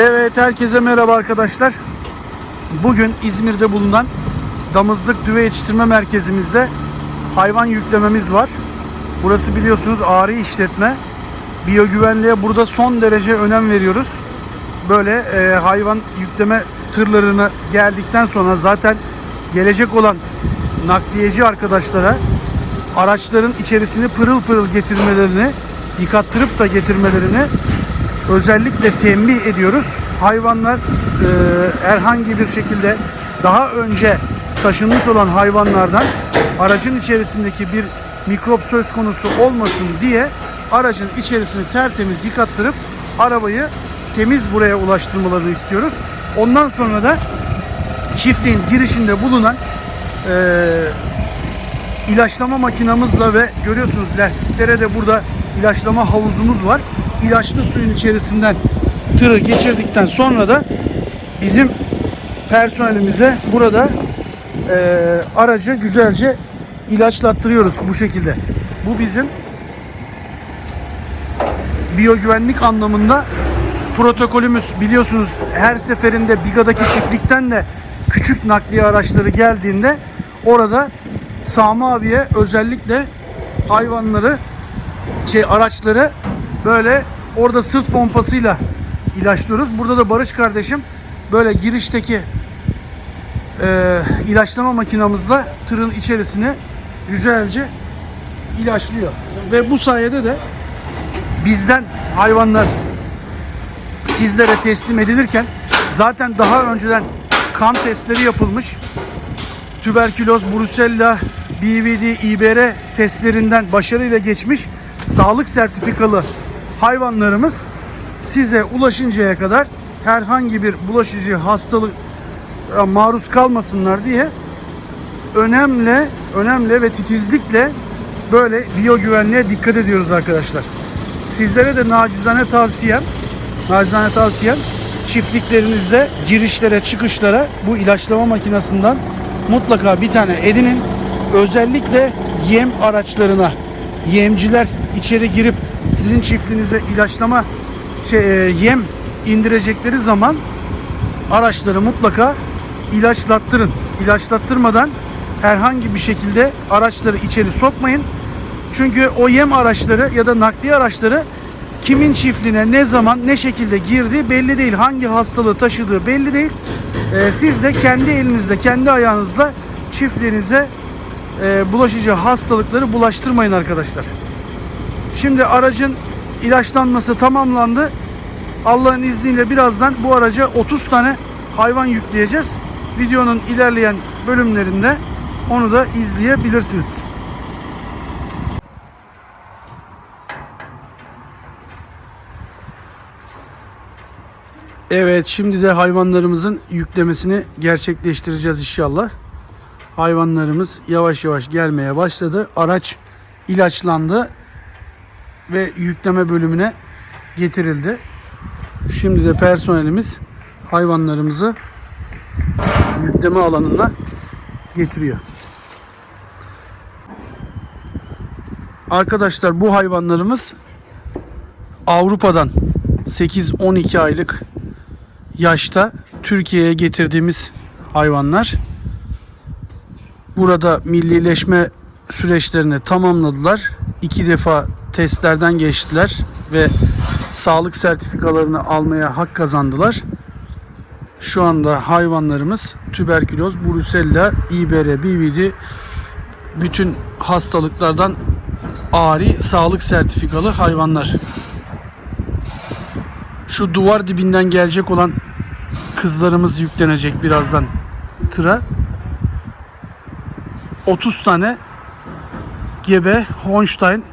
Evet herkese merhaba arkadaşlar. Bugün İzmir'de bulunan Damızlık Düve Yetiştirme Merkezimizde hayvan yüklememiz var. Burası biliyorsunuz ağrı işletme. Biyogüvenliğe burada son derece önem veriyoruz. Böyle e, hayvan yükleme tırlarını geldikten sonra zaten gelecek olan nakliyeci arkadaşlara araçların içerisini pırıl pırıl getirmelerini, yıkattırıp da getirmelerini özellikle tembih ediyoruz. Hayvanlar e, herhangi bir şekilde daha önce taşınmış olan hayvanlardan aracın içerisindeki bir mikrop söz konusu olmasın diye aracın içerisini tertemiz yıkattırıp arabayı temiz buraya ulaştırmalarını istiyoruz. Ondan sonra da çiftliğin girişinde bulunan e, ilaçlama makinamızla ve görüyorsunuz lastiklere de burada ilaçlama havuzumuz var. İlaçlı suyun içerisinden tırı geçirdikten sonra da bizim personelimize burada e, aracı güzelce ilaçlattırıyoruz bu şekilde. Bu bizim biyogüvenlik anlamında protokolümüz biliyorsunuz her seferinde Biga'daki çiftlikten de küçük nakliye araçları geldiğinde orada Sami abiye özellikle hayvanları şey araçları böyle orada sırt pompasıyla ilaçlıyoruz. Burada da Barış kardeşim böyle girişteki e, ilaçlama makinamızla tırın içerisini güzelce ilaçlıyor. Ve bu sayede de bizden hayvanlar sizlere teslim edilirken zaten daha önceden kan testleri yapılmış. Tüberküloz, brusella, BVD, İBR testlerinden başarıyla geçmiş sağlık sertifikalı hayvanlarımız size ulaşıncaya kadar herhangi bir bulaşıcı hastalık maruz kalmasınlar diye önemli, önemli ve titizlikle böyle biyogüvenliğe dikkat ediyoruz arkadaşlar. Sizlere de nacizane tavsiyem, nacizane tavsiyem çiftliklerinizde girişlere, çıkışlara bu ilaçlama makinesinden mutlaka bir tane edinin. Özellikle yem araçlarına yemciler içeri girip sizin çiftliğinize ilaçlama şey, e, yem indirecekleri zaman araçları mutlaka ilaçlattırın. İlaçlattırmadan herhangi bir şekilde araçları içeri sokmayın. Çünkü o yem araçları ya da nakliye araçları kimin çiftliğine ne zaman ne şekilde girdiği belli değil. Hangi hastalığı taşıdığı belli değil. Ee, siz de kendi elinizle, kendi ayağınızla çiftliğinize e, bulaşıcı hastalıkları bulaştırmayın arkadaşlar. Şimdi aracın ilaçlanması tamamlandı. Allah'ın izniyle birazdan bu araca 30 tane hayvan yükleyeceğiz. Videonun ilerleyen bölümlerinde onu da izleyebilirsiniz. Evet şimdi de hayvanlarımızın yüklemesini gerçekleştireceğiz inşallah. Hayvanlarımız yavaş yavaş gelmeye başladı. Araç ilaçlandı ve yükleme bölümüne getirildi. Şimdi de personelimiz hayvanlarımızı yükleme alanına getiriyor. Arkadaşlar bu hayvanlarımız Avrupa'dan 8-12 aylık yaşta Türkiye'ye getirdiğimiz hayvanlar. Burada millileşme süreçlerini tamamladılar. İki defa testlerden geçtiler ve sağlık sertifikalarını almaya hak kazandılar. Şu anda hayvanlarımız tüberküloz, brusella, İBR, BVD bütün hastalıklardan ari sağlık sertifikalı hayvanlar. Şu duvar dibinden gelecek olan kızlarımız yüklenecek birazdan tıra. 30 tane gebe Holstein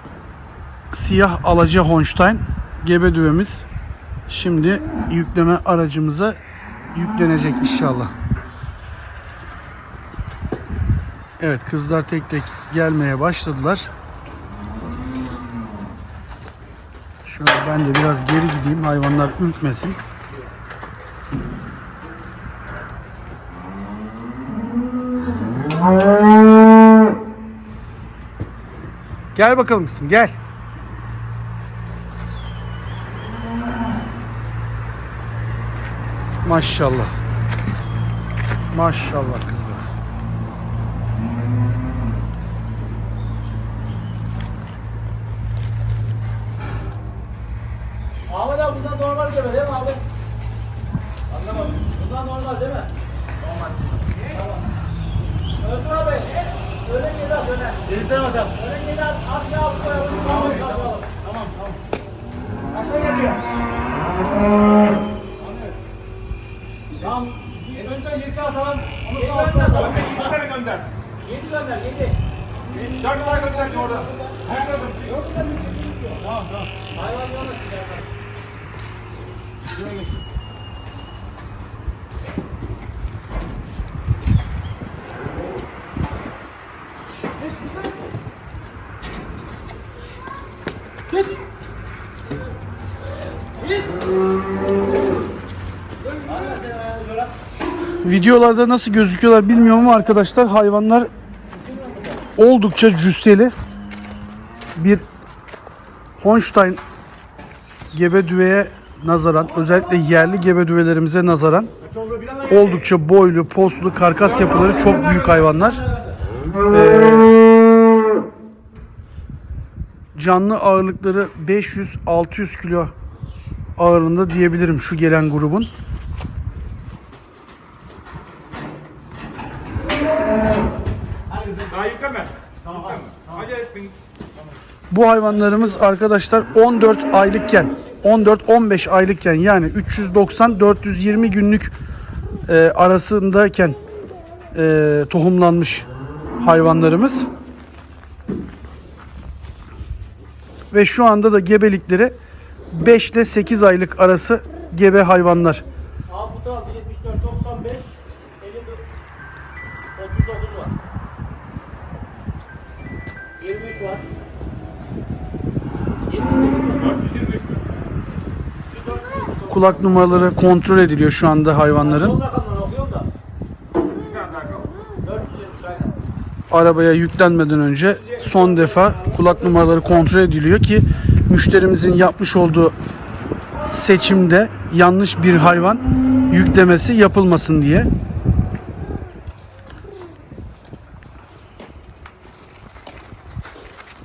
siyah alaca Holstein gebe düvemiz şimdi yükleme aracımıza yüklenecek inşallah. Evet kızlar tek tek gelmeye başladılar. Şöyle ben de biraz geri gideyim hayvanlar ürkmesin. Gel bakalım kızım gel. Maşallah. Maşallah kızlar. Ahmet abi bundan normal gebe değil mi abi? Anlamadım. Bundan normal değil mi? Normal. Tamam. Özgür abi. Öyle geri at öyle. Geriden adam. Öyle geri at. Arkaya al koyalım. Tamam tamam. Tamam tamam. Kaçta geliyor? Tamam. Önce yedi atalım. Onu gönder. atalım. tamam. tane gönder. Yedi gönder. Yedi. Dört tane gönder orada. Her gördüm. Yok bir Tamam tamam. Hayvan yoluna çıkarlar. Videolarda nasıl gözüküyorlar bilmiyorum ama arkadaşlar hayvanlar oldukça cüsseli. Bir Holstein gebe düveye nazaran özellikle yerli gebe düvelerimize nazaran oldukça boylu, poslu, karkas yapıları çok büyük hayvanlar. Ee, canlı ağırlıkları 500-600 kilo ağırlığında diyebilirim şu gelen grubun. Daha yıkama. Tamam. Acele etmeyin. Bu hayvanlarımız arkadaşlar 14 aylıkken 14-15 aylıkken yani 390-420 günlük e, arasındayken e, tohumlanmış hayvanlarımız. Ve şu anda da gebelikleri 5 ile 8 aylık arası gebe hayvanlar. Abi bu taraf 74, 95, 54, 39 var. 23 var. 78 var. Kulak numaraları kontrol ediliyor şu anda hayvanların. Son rakamları okuyorum da. 423 aynen. arabaya yüklenmeden önce son defa kulak numaraları kontrol ediliyor ki müşterimizin yapmış olduğu seçimde yanlış bir hayvan yüklemesi yapılmasın diye.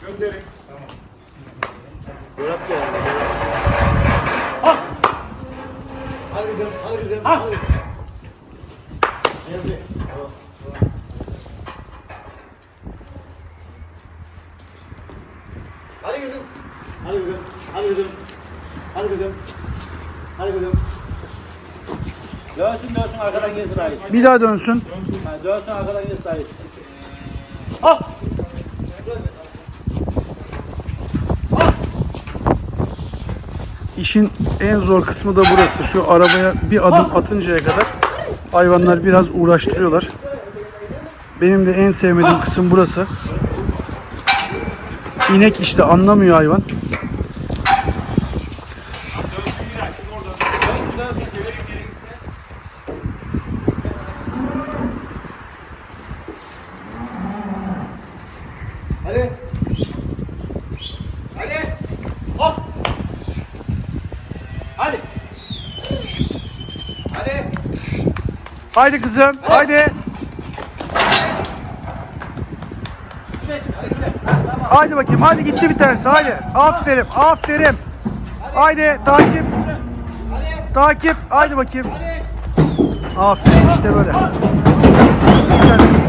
Gönderin. Hadi kızım, hadi kızım, hadi. Geldi. Hadi kızım. Hadi kızım. Hadi kızım. Hadi kızım. Hadi kızım. Dönsün dönsün arkadan gelsin ait. Bir daha dönsün. Ha, dönsün arkadan gelsin ait. İşin en zor kısmı da burası. Şu arabaya bir adım atıncaya kadar hayvanlar biraz uğraştırıyorlar. Benim de en sevmediğim kısım burası. İnek işte anlamıyor hayvan. Haydi kızım, haydi. Haydi bakayım, hadi gitti bir tanesi, haydi. Aferin, aferin. Haydi, takip. Takip, haydi bakayım. Aferin, işte böyle. Bir tanesi.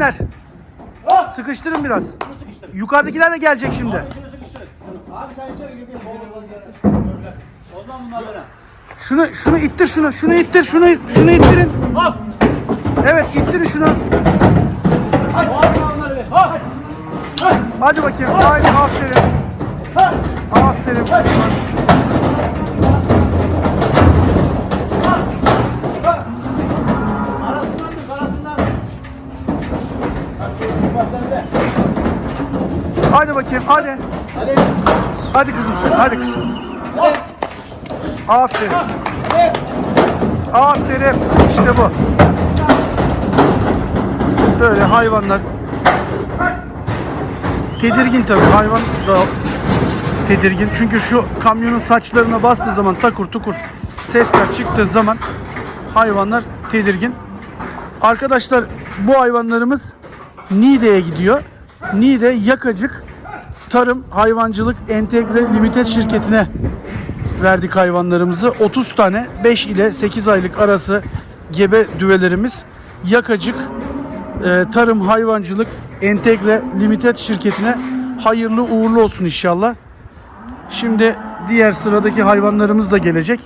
Dönmesinler. Sıkıştırın biraz. Yukarıdakiler de gelecek şimdi. Abi sen içeri gir. Bol bol gelsin. Ondan bunlar böyle. Şunu şunu ittir şunu. Şunu ittir şunu şunu ittirin. Hop. Evet ittirin şunu. Bir. Hop. Hadi bakayım. Haydi aferin. Aferin kızıma. Hadi bakayım hadi. Hadi. Hadi kızım sen. Hadi kızım. Aferin. Aferin. İşte bu. Böyle hayvanlar tedirgin tabii hayvan da tedirgin. Çünkü şu kamyonun saçlarına bastığı zaman takur tukur sesler çıktığı zaman hayvanlar tedirgin. Arkadaşlar bu hayvanlarımız Niğde'ye gidiyor. Niğde Yakacık Tarım Hayvancılık Entegre Limited şirketine verdik hayvanlarımızı. 30 tane 5 ile 8 aylık arası gebe düvelerimiz Yakacık e, Tarım Hayvancılık Entegre Limited şirketine hayırlı uğurlu olsun inşallah. Şimdi diğer sıradaki hayvanlarımız da gelecek.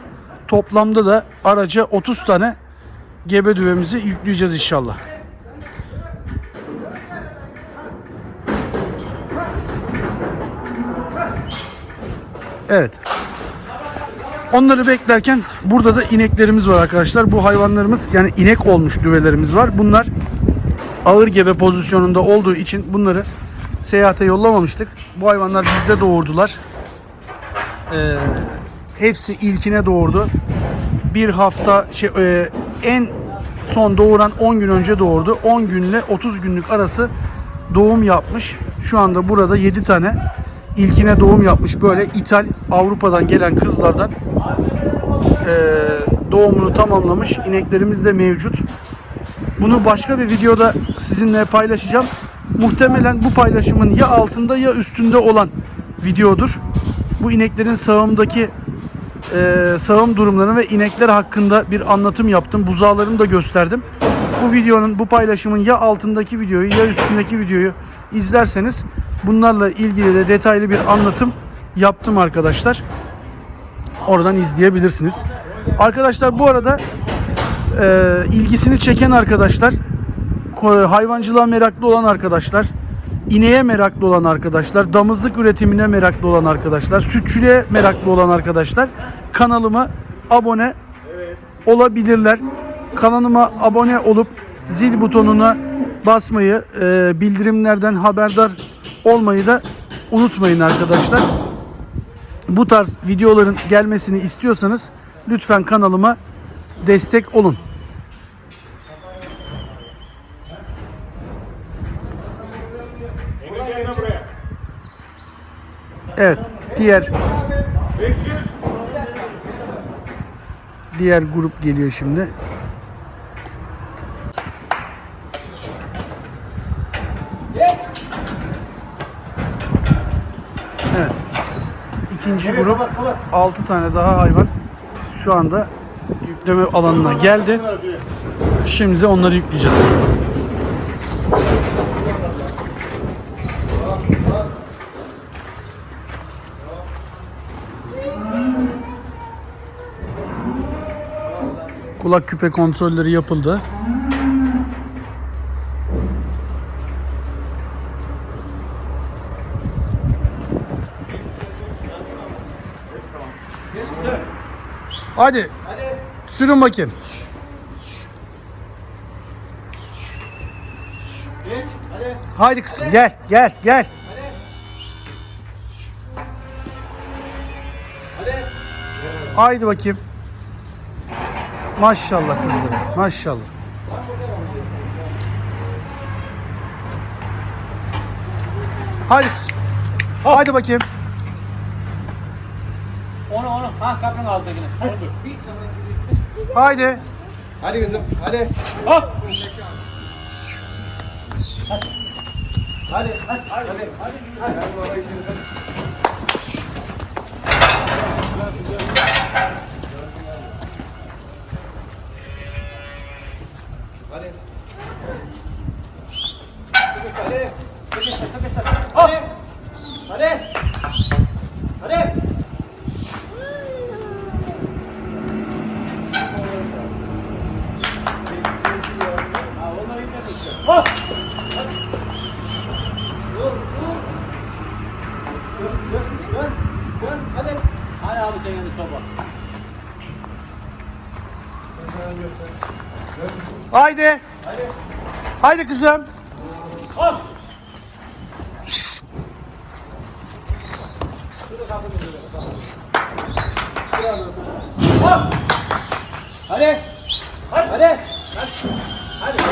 Toplamda da araca 30 tane gebe düvemizi yükleyeceğiz inşallah. Evet. Onları beklerken burada da ineklerimiz var arkadaşlar. Bu hayvanlarımız yani inek olmuş düvelerimiz var. Bunlar ağır gebe pozisyonunda olduğu için bunları seyahate yollamamıştık. Bu hayvanlar bizde doğurdular. Ee, hepsi ilkine doğurdu. Bir hafta şey, e, en son doğuran 10 gün önce doğurdu. 10 günle 30 günlük arası doğum yapmış. Şu anda burada 7 tane ilkine doğum yapmış. Böyle İthal Avrupa'dan gelen kızlardan e, doğumunu tamamlamış. İneklerimiz de mevcut. Bunu başka bir videoda sizinle paylaşacağım. Muhtemelen bu paylaşımın ya altında ya üstünde olan videodur. Bu ineklerin sağımdaki e, sağım durumlarını ve inekler hakkında bir anlatım yaptım. Buzağlarını da gösterdim. Bu videonun, bu paylaşımın ya altındaki videoyu ya üstündeki videoyu izlerseniz bunlarla ilgili de detaylı bir anlatım yaptım arkadaşlar. Oradan izleyebilirsiniz. Arkadaşlar bu arada e, ilgisini çeken arkadaşlar, hayvancılığa meraklı olan arkadaşlar, ineğe meraklı olan arkadaşlar, damızlık üretimine meraklı olan arkadaşlar, sütçülüğe meraklı olan arkadaşlar kanalıma abone olabilirler. Kanalıma abone olup zil butonuna basmayı, e, bildirimlerden haberdar olmayı da unutmayın arkadaşlar. Bu tarz videoların gelmesini istiyorsanız lütfen kanalıma destek olun. Evet, diğer diğer grup geliyor şimdi. İkinci grup 6 tane daha hayvan şu anda yükleme alanına geldi. Şimdi de onları yükleyeceğiz. Kulak küpe kontrolleri yapıldı. Hadi. Sürün bakayım. Hadi. Haydi kızım gel gel gel. Hadi. Haydi bakayım. Maşallah kızlarım. Maşallah. Haydi kızım. Haydi bakayım. Onu. Ha kapının ağzındakini. Haydi. Hadi kızım. Hadi. Hop. Hadi. Hadi. Hadi. Hadi. Hadi. Hadi. Hadi. Hadi. Hadi. Hop. Dur, dur. Dön, dön, dön. Dön. Hadi. Hadi abi sen yanı soba. Haydi. Haydi kızım. Hop. Şşt. Hop. Hadi. Hadi. Hadi.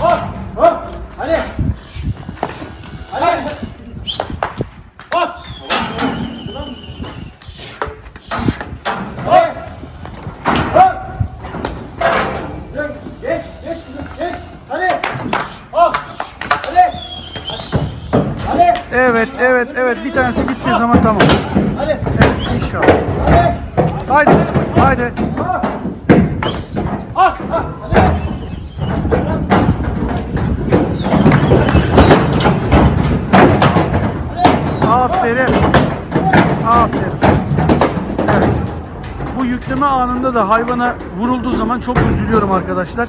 Hop. Hop. Hadi. Hadi. Hop. Hop. Hop. Dur, Geç, geç kızım, geç. Hadi. Hop. Hadi. Hadi. Evet evet evet bir tanesi gittiği zaman tamam. Hadi. Evet inşallah. Hadi. Haydi kızım haydi. Hop. Aferin. Aferin. Evet. Bu yükleme anında da hayvana vurulduğu zaman çok üzülüyorum arkadaşlar.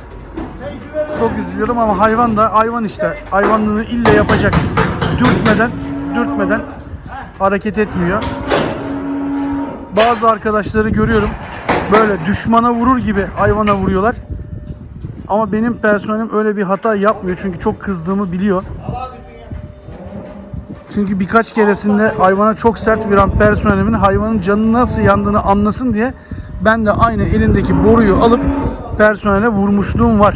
Çok üzülüyorum ama hayvan da hayvan işte. Hayvanlığını ille yapacak. Dürtmeden, dürtmeden hareket etmiyor. Bazı arkadaşları görüyorum. Böyle düşmana vurur gibi hayvana vuruyorlar. Ama benim personelim öyle bir hata yapmıyor. Çünkü çok kızdığımı biliyor. Çünkü birkaç keresinde hayvana çok sert vuran personelimin hayvanın canı nasıl yandığını anlasın diye ben de aynı elindeki boruyu alıp personele vurmuşluğum var.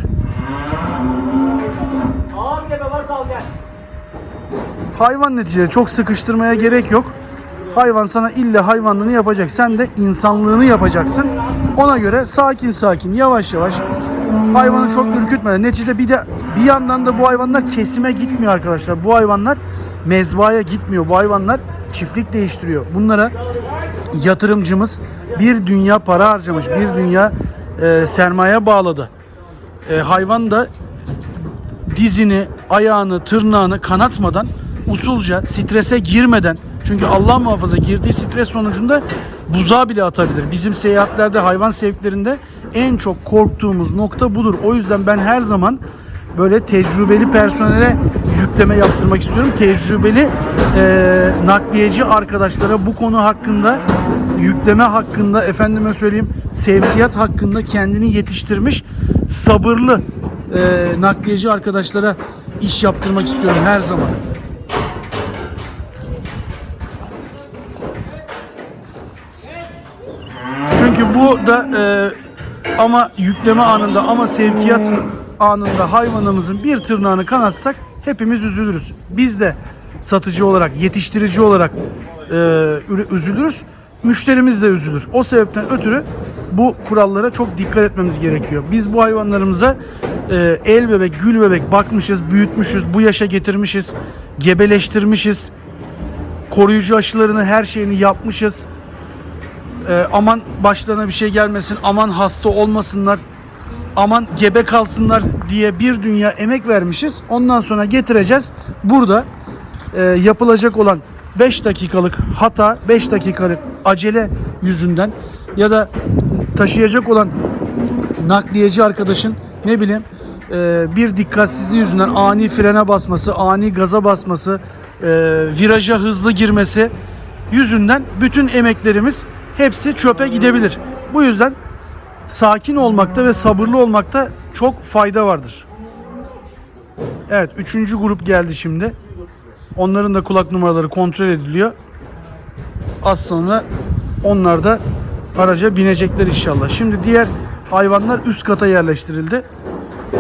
Hayvan neticede çok sıkıştırmaya gerek yok. Hayvan sana illa hayvanlığını yapacak. Sen de insanlığını yapacaksın. Ona göre sakin sakin yavaş yavaş hayvanı çok ürkütmeden. Neticede bir de bir yandan da bu hayvanlar kesime gitmiyor arkadaşlar. Bu hayvanlar mezbaya gitmiyor. Bu hayvanlar çiftlik değiştiriyor. Bunlara yatırımcımız bir dünya para harcamış. Bir dünya e, sermaye bağladı. E, hayvan da dizini, ayağını, tırnağını kanatmadan usulca strese girmeden çünkü Allah muhafaza girdiği stres sonucunda buzağa bile atabilir. Bizim seyahatlerde hayvan sevklerinde en çok korktuğumuz nokta budur. O yüzden ben her zaman böyle tecrübeli personele yükleme yaptırmak istiyorum. Tecrübeli e, nakliyeci arkadaşlara bu konu hakkında yükleme hakkında efendime söyleyeyim sevkiyat hakkında kendini yetiştirmiş sabırlı e, nakliyeci arkadaşlara iş yaptırmak istiyorum her zaman. Çünkü bu da e, ama yükleme anında ama sevkiyat anında hayvanımızın bir tırnağını kanatsak hepimiz üzülürüz. Biz de satıcı olarak, yetiştirici olarak e, üzülürüz. Müşterimiz de üzülür. O sebepten ötürü bu kurallara çok dikkat etmemiz gerekiyor. Biz bu hayvanlarımıza e, el bebek, gül bebek bakmışız, büyütmüşüz, bu yaşa getirmişiz, gebeleştirmişiz. Koruyucu aşılarını, her şeyini yapmışız. Ee, aman başlarına bir şey gelmesin, aman hasta olmasınlar, aman gebe kalsınlar diye bir dünya emek vermişiz. Ondan sonra getireceğiz. Burada e, yapılacak olan 5 dakikalık hata, 5 dakikalık acele yüzünden ya da taşıyacak olan nakliyeci arkadaşın ne bileyim e, bir dikkatsizliği yüzünden ani frene basması, ani gaza basması, e, viraja hızlı girmesi yüzünden bütün emeklerimiz hepsi çöpe gidebilir. Bu yüzden sakin olmakta ve sabırlı olmakta çok fayda vardır. Evet, üçüncü grup geldi şimdi. Onların da kulak numaraları kontrol ediliyor. Az sonra onlar da araca binecekler inşallah. Şimdi diğer hayvanlar üst kata yerleştirildi.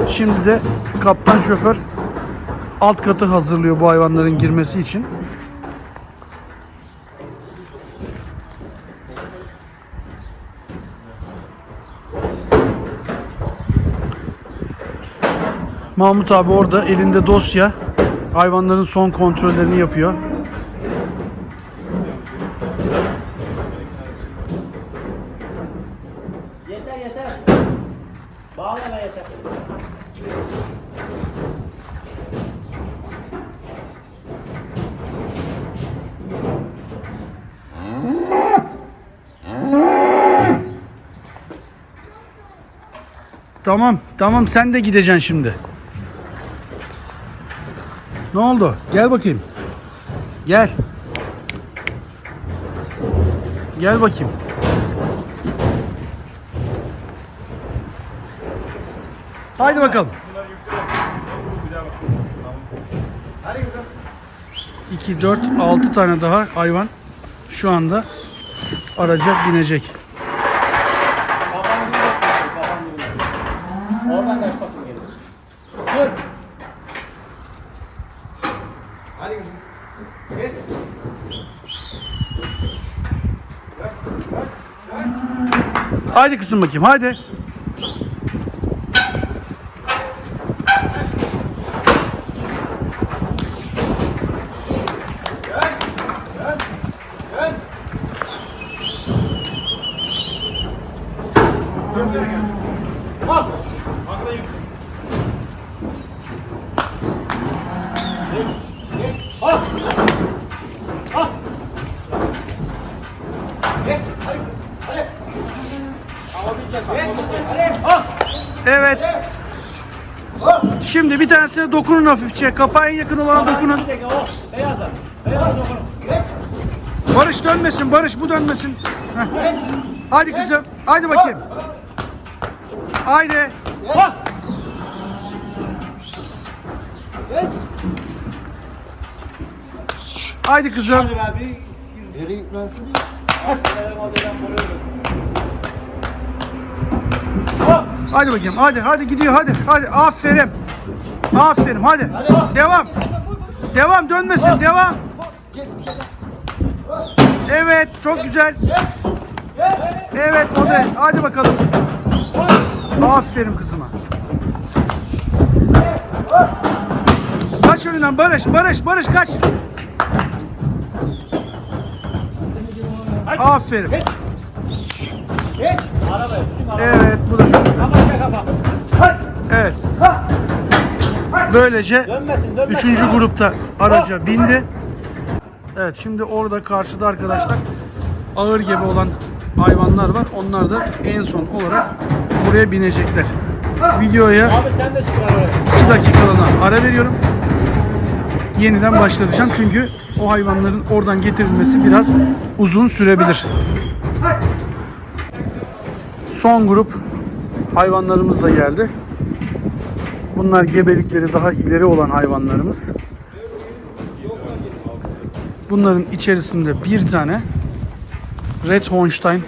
Şimdi de kaptan şoför alt katı hazırlıyor bu hayvanların girmesi için. Mahmut abi orada elinde dosya hayvanların son kontrollerini yapıyor. Yeter yeter. Bağlama yeter. Tamam, tamam sen de gideceksin şimdi. Ne oldu? Gel bakayım. Gel. Gel bakayım. Haydi bakalım. Hadi kızım. 2, 4, 6 tane daha hayvan şu anda araca binecek. Kafan gibi basıyorsun, kafan gibi. Oradan kaçmasın gelir. Dur. Haydi kızım bakayım hadi. Evet. Şimdi bir tanesine dokunun hafifçe. Kapağı en yakın olana dokunun. Barış dönmesin. Barış bu dönmesin. Heh. Hadi kızım. Hadi bakayım. Haydi. Haydi kızım. Abi geri Hadi bakayım. Hadi hadi gidiyor hadi. Hadi aferin. Aferin hadi. Devam. Devam dönmesin. Devam. Evet çok güzel. Evet o da. Hadi bakalım. Aferin kızıma. Kaç önünden Barış. Barış Barış kaç. Aferin. Bütün arabaya. Evet bu da çok güzel. Evet. Böylece. Üçüncü grupta araca bindi. Evet şimdi orada karşıda arkadaşlar ağır gebe olan hayvanlar var. Onlar da en son olarak buraya binecekler. Videoya Abi sen de çıkar arabaya. 2 dakikalığına ara veriyorum. Yeniden başlatacağım çünkü o hayvanların oradan getirilmesi biraz uzun sürebilir. Son grup hayvanlarımız da geldi. Bunlar gebelikleri daha ileri olan hayvanlarımız. Bunların içerisinde bir tane Red Hornstein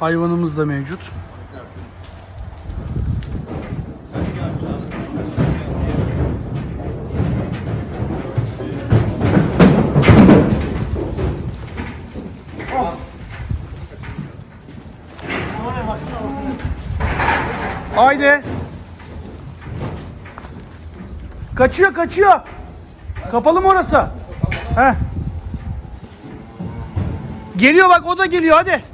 hayvanımız da mevcut. Haydi. Kaçıyor kaçıyor. Kapalı mı orası? He. Geliyor bak o da geliyor hadi.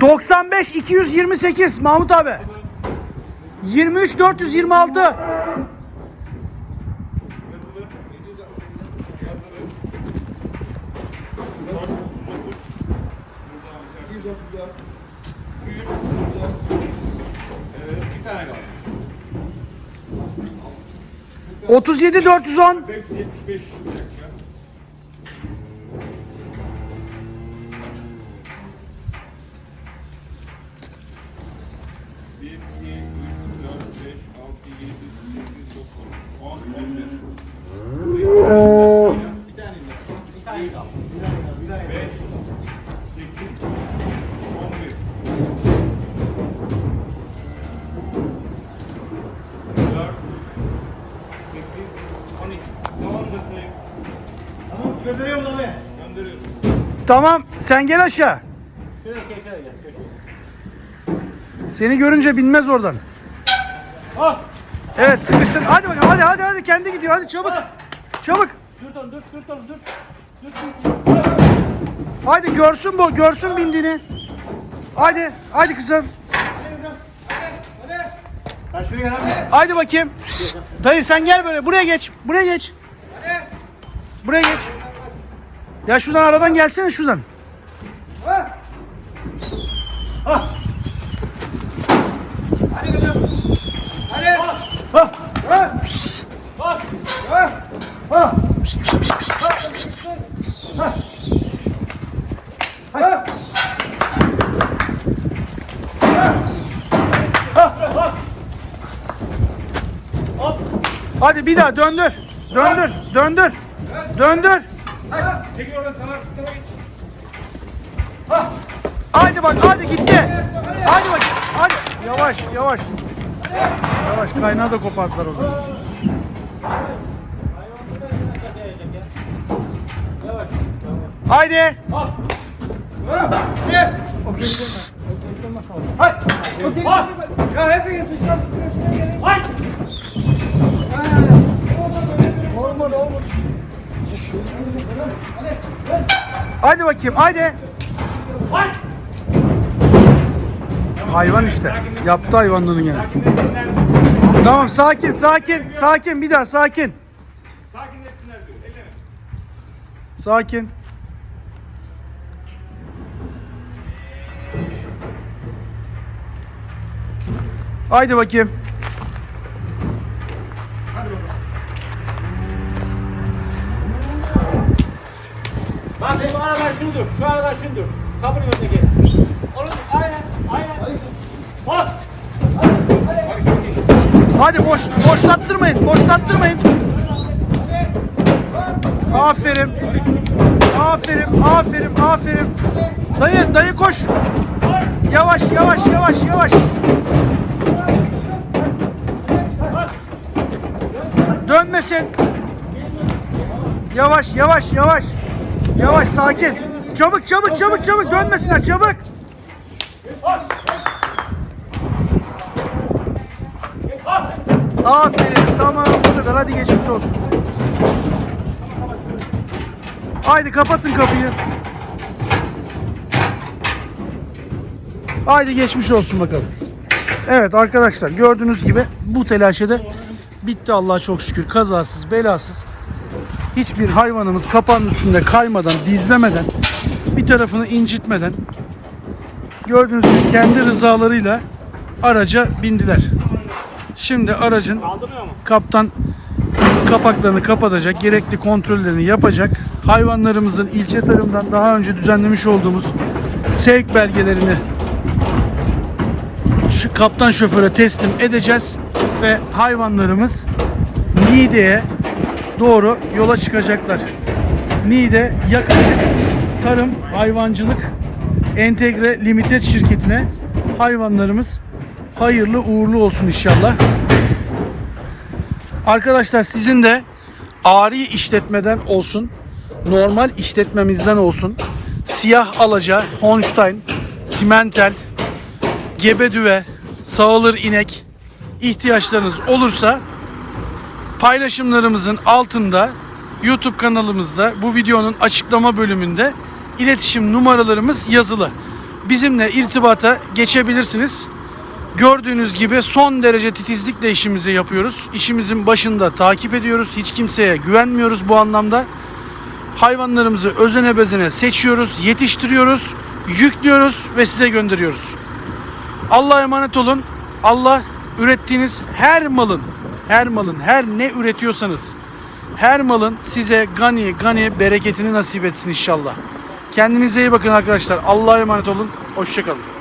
...95 228 Mahmut abi. burada. Büyük burada. Evet, bir tane kaldı. 37 410 575 Tamam sen gel aşağı. Şuraya gel şuraya gel. Seni görünce binmez oradan. Ah. Evet sıkıştın. Hadi bakalım hadi hadi hadi kendi gidiyor hadi çabuk. Çabuk. Dur dur dur dur dur dur. Dur. Hadi görsün bu görsün bindiğini. Hadi hadi kızım. Ben şuraya. Hadi bakayım. Şşt, Dayı sen gel böyle buraya geç. Buraya geç. Buraya geç. Ya şuradan aradan gelsene şuradan. Hadi kızım. Hadi. Ha. Ha. Bak. Ha. Ha. Ha. Hadi bir daha döndür. Döndür. Döndür. Döndür. Çekil oradan sana. Tarafa geç. Hadi bak hadi gitti. Hadi bak. Hadi. Yavaş yavaş. Yavaş kaynağı da koparttılar o zaman. Haydi. Ya hepiniz dışarı sıkıyorsunuz. gelin. Olmadı olmadı. Haydi bakayım haydi. Hayvan işte. Yaptı hayvanlığını gene. Tamam sakin sakin sakin bir daha sakin. Sakinleşsinler diyor. Elleme. Sakin. Haydi bakayım. Bak bu aradan şunu dur. Şu aradan şunu dur. Kapının önüne gel. Onu dur. Aynen. Aynen. Bak. Hadi boş boşlattırmayın. Boşlattırmayın. Aferin. Aferin. Aferin. Aferin. Dayı dayı koş. Yavaş yavaş yavaş yavaş. Dönmesin. Yavaş yavaş yavaş. Yavaş sakin. Çabuk çabuk çabuk çabuk dönmesinler çabuk. Aferin tamam bu kadar hadi geçmiş olsun. Haydi kapatın kapıyı. Haydi geçmiş olsun bakalım. Evet arkadaşlar gördüğünüz gibi bu telaşede bitti Allah'a çok şükür kazasız belasız. Hiçbir hayvanımız kapağın üstünde kaymadan, dizlemeden, bir tarafını incitmeden gördüğünüz gibi kendi rızalarıyla araca bindiler. Şimdi aracın kaptan kapaklarını kapatacak, gerekli kontrollerini yapacak. Hayvanlarımızın ilçe tarımdan daha önce düzenlemiş olduğumuz sevk belgelerini şu kaptan şoföre teslim edeceğiz ve hayvanlarımız Niğde'ye doğru yola çıkacaklar. Niğde yaklaşık tarım hayvancılık entegre limited şirketine hayvanlarımız hayırlı uğurlu olsun inşallah. Arkadaşlar sizin de ari işletmeden olsun, normal işletmemizden olsun, siyah alaca, Holstein, simentel, gebe düve, sağılır inek ihtiyaçlarınız olursa paylaşımlarımızın altında YouTube kanalımızda bu videonun açıklama bölümünde iletişim numaralarımız yazılı. Bizimle irtibata geçebilirsiniz. Gördüğünüz gibi son derece titizlikle işimizi yapıyoruz. İşimizin başında takip ediyoruz. Hiç kimseye güvenmiyoruz bu anlamda. Hayvanlarımızı özene bezene seçiyoruz, yetiştiriyoruz, yüklüyoruz ve size gönderiyoruz. Allah'a emanet olun. Allah ürettiğiniz her malın, her malın, her ne üretiyorsanız her malın size gani gani bereketini nasip etsin inşallah. Kendinize iyi bakın arkadaşlar. Allah'a emanet olun. Hoşçakalın.